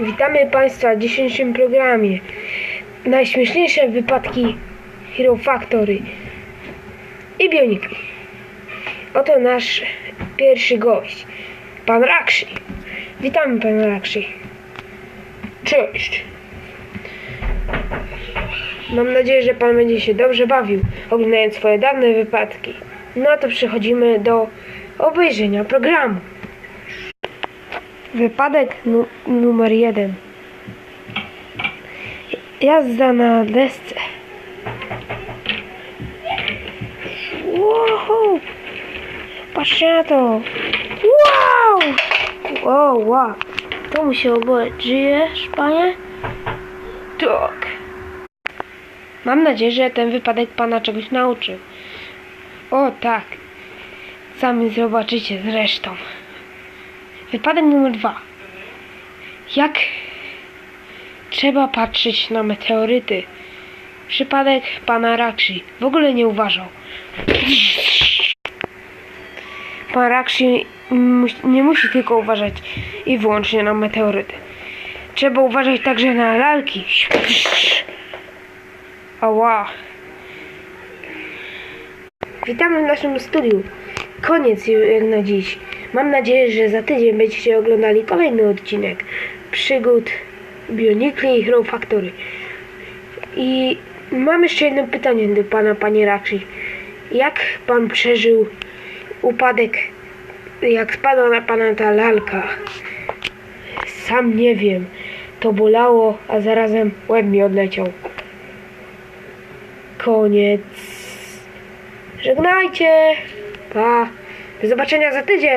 Witamy Państwa w dzisiejszym programie. Najśmieszniejsze wypadki Hero Factory i Bioniki. Oto nasz pierwszy gość, Pan Rakshi. Witamy Pan Rakshi. Cześć. Mam nadzieję, że Pan będzie się dobrze bawił, oglądając swoje dawne wypadki. No to przechodzimy do obejrzenia programu. Wypadek nu- numer jeden. Jazda na desce. Wow! Patrzcie na to! Wow! Wow, wow! To musiało boleć. Żyjesz, panie? Tak. Mam nadzieję, że ten wypadek pana czegoś nauczył. O tak. Sami zobaczycie zresztą. Wypadek numer dwa. Jak trzeba patrzeć na meteoryty? Przypadek pana Rakshi w ogóle nie uważał. Pan Rakshi nie musi tylko uważać i wyłącznie na meteoryty. Trzeba uważać także na lalki. Ała. Witamy w naszym studiu. Koniec na dziś. Mam nadzieję, że za tydzień będziecie oglądali kolejny odcinek przygód Bionicli i Hero Factory. I mam jeszcze jedno pytanie do pana, panie Rakshi. Jak pan przeżył upadek, jak spadła na pana ta lalka? Sam nie wiem. To bolało, a zarazem łeb mi odleciał. Koniec. Żegnajcie. Pa. Do zobaczenia za tydzień.